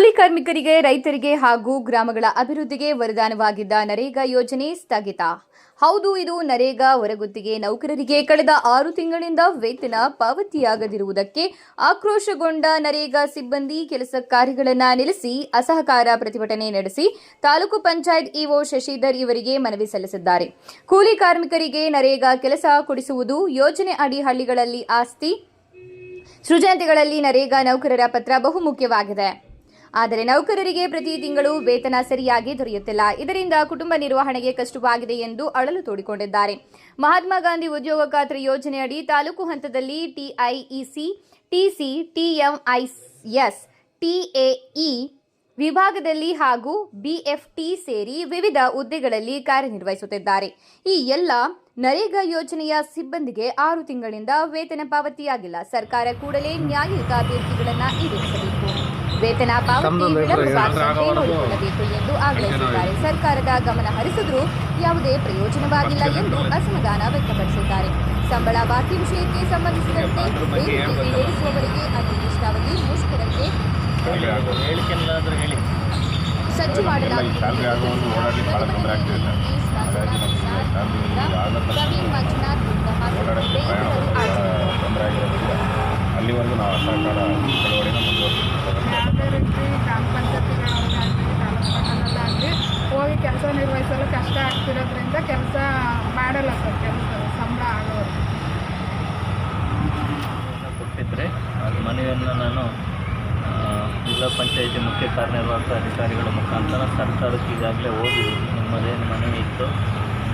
ಕೂಲಿ ಕಾರ್ಮಿಕರಿಗೆ, ರೈತರಿಗೆ ಹಾಗೂ ಗ್ರಾಮಗಳ ಅಭಿವೃದ್ಧಿಗೆ ವರದಾನವಾಗಿದ್ದ ನರೇಗಾ ಯೋಜನೆ ಸ್ಥಗಿತ. ಹೌದು, ಇದು ನರೇಗಾ ಹೊರಗುತ್ತಿಗೆ ನೌಕರರಿಗೆ ಕಳೆದ ಆರು ತಿಂಗಳಿಂದ ವೇತನ ಪಾವತಿಯಾಗದಿರುವುದಕ್ಕೆ ಆಕ್ರೋಶಗೊಂಡ ನರೇಗಾ ಸಿಬ್ಬಂದಿ ಕೆಲಸ ಕಾರ್ಯಗಳನ್ನು ನಿಲ್ಲಿಸಿ ಅಸಹಕಾರ ಪ್ರತಿಭಟನೆ ನಡೆಸಿ ತಾಲೂಕು ಪಂಚಾಯತ್ ಇಒ ಶಶಿಧರ್ ಇವರಿಗೆ ಮನವಿ ಸಲ್ಲಿಸಿದ್ದಾರೆ. ಕೂಲಿ ಕಾರ್ಮಿಕರಿಗೆ ನರೇಗಾ ಕೆಲಸ ಕೊಡಿಸುವುದು ಯೋಜನೆ ಅಡಿ ಹಳ್ಳಿಗಳಲ್ಲಿ ಆಸ್ತಿ. ಸೃಜನತೆಗಳಲ್ಲಿ ನರೇಗಾ ನೌಕರರ ಪತ್ರ ಬಹುಮುಖ್ಯವಾಗಿದೆ. ಆದರೆ ನೌಕರರಿಗೆ ಪ್ರತಿ ತಿಂಗಳು ವೇತನ ಸರಿಯಾಗಿ ದೊರೆಯುತ್ತಿಲ್ಲ. ಇದರಿಂದ ಕುಟುಂಬ ನಿರ್ವಹಣೆಗೆ ಕಷ್ಟವಾಗಿದೆ ಎಂದು ಅಳಲು ತೋಡಿಕೊಂಡಿದ್ದಾರೆ. ಮಹಾತ್ಮ ಗಾಂಧಿ ಉದ್ಯೋಗ ಖಾತ್ರಿ ಯೋಜನೆಯಡಿ ತಾಲೂಕು ಹಂತದಲ್ಲಿ ಟಿಐಇಸಿ ಟಿಸಿ ಟಿಎಂಐಎಸ್ ಟಿಎಇ ವಿಭಾಗದಲ್ಲಿ ಹಾಗೂ ಬಿಎಫ್ಟಿ ಸೇರಿ ವಿವಿಧ ಹುದ್ದೆಗಳಲ್ಲಿ ಕಾರ್ಯನಿರ್ವಹಿಸುತ್ತಿದ್ದಾರೆ. ಈ ಎಲ್ಲ ನರೇಗಾ ಯೋಜನೆಯ ಸಿಬ್ಬಂದಿಗೆ ಆರು ತಿಂಗಳಿಂದ ವೇತನ ಪಾವತಿಯಾಗಿಲ್ಲ. ಸರ್ಕಾರ ಕೂಡಲೇ ನ್ಯಾಯಯುತ ಅಭ್ಯರ್ಥಿಗಳನ್ನು ಈಡೇರಿಸಬೇಕು ವೇತನ ಪಾವತಿ ವಿಳಂಬವಾಗದಂತೆ ನೋಡಿಕೊಳ್ಳಬೇಕು ಎಂದು ಆಗ್ರಹಿಸಿದ್ದಾರೆ. ಸರ್ಕಾರದ ಗಮನ ಹರಿಸಿದ್ರೂ ಯಾವುದೇ ಪ್ರಯೋಜನವಾಗಿಲ್ಲ ಎಂದು ಅಸಮಾಧಾನ ವ್ಯಕ್ತಪಡಿಸಿದ್ದಾರೆ. ಸಂಬಳ ಬಾಕಿ ವಿಷಯಕ್ಕೆ ಸಂಬಂಧಿಸಿದಂತೆ ಬೇಡಿಕೆ ಈಡೇರಿಸುವವರೆಗೆ ಅನಿರ್ದಿಷ್ಟಾವಧಿ ಮುಷ್ಕರಕ್ಕೆ ಸಜ್ಜು ಮಾಡಲಾಗಿದೆ. ಕಷ್ಟ ಆಗ್ತಿರೋದ್ರಿಂದ ಕೆಲಸ ಮಾಡಲ್ಲ ಸರ್, ಕೆಲಸ, ಸಂಬಳ ಆಗೋದು ಕೊಟ್ಟಿದ್ರೆ ನಾನು ಜಿಲ್ಲಾ ಪಂಚಾಯತಿ ಮುಖ್ಯ ಕಾರ್ಯನಿರ್ವಾಹಕ ಅಧಿಕಾರಿಗಳ ಮುಖಾಂತರ ಸರ್ಕಾರಕ್ಕೆ ಈಗಾಗಲೇ ಓದಿದ್ದೀನಿ ನಿಮ್ಮದೇನು ಮನವಿ ಇತ್ತು.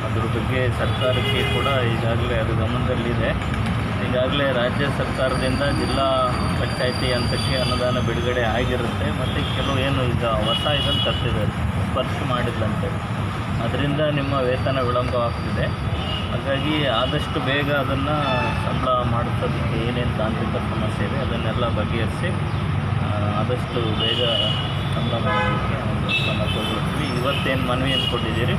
ಅದ್ರ ಬಗ್ಗೆ ಸರ್ಕಾರಕ್ಕೆ ಕೂಡ ಈಗಾಗಲೇ ಅದು ಗಮನದಲ್ಲಿದೆ. ಈಗಾಗಲೇ ರಾಜ್ಯ ಸರ್ಕಾರದಿಂದ ಜಿಲ್ಲಾ ಪಂಚಾಯತಿ ಹಂತಕ್ಕೆ ಅನುದಾನ ಬಿಡುಗಡೆ ಆಗಿರುತ್ತೆ. ಮತ್ತು ಕೆಲವು ಏನು ಈಗ ಹೊಸ ಇದನ್ನು ತರ್ತಿದ್ದಾರೆ ಸ್ಪರ್ಶ ಮಾಡಿದ್ದಂತೆ ಅದರಿಂದ ನಿಮ್ಮ ವೇತನ ವಿಳಂಬವಾಗ್ತಿದೆ ಹಾಗಾಗಿ ಆದಷ್ಟು ಬೇಗ ಅದನ್ನು ಸಂಬಳ ಮಾಡಿಸೋದಕ್ಕೆ ಏನೇನು ತಾಂತ್ರಿಕ ಸಮಸ್ಯೆ ಇದೆ, ಅದನ್ನೆಲ್ಲ ಬಗೆಹರಿಸಿ ಆದಷ್ಟು ಬೇಗ ಸಂಬಳ ಮಾಡೋದಕ್ಕೆ ಒಂದು ಕ್ರಮ ಇವತ್ತೇನು ಮನವಿಯನ್ನು ಕೊಟ್ಟಿದ್ದೀರಿ,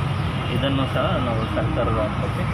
ಇದನ್ನು ಸಹ ನಾವು ಸರ್ಕಾರದ ಹಂತಕ್ಕೆ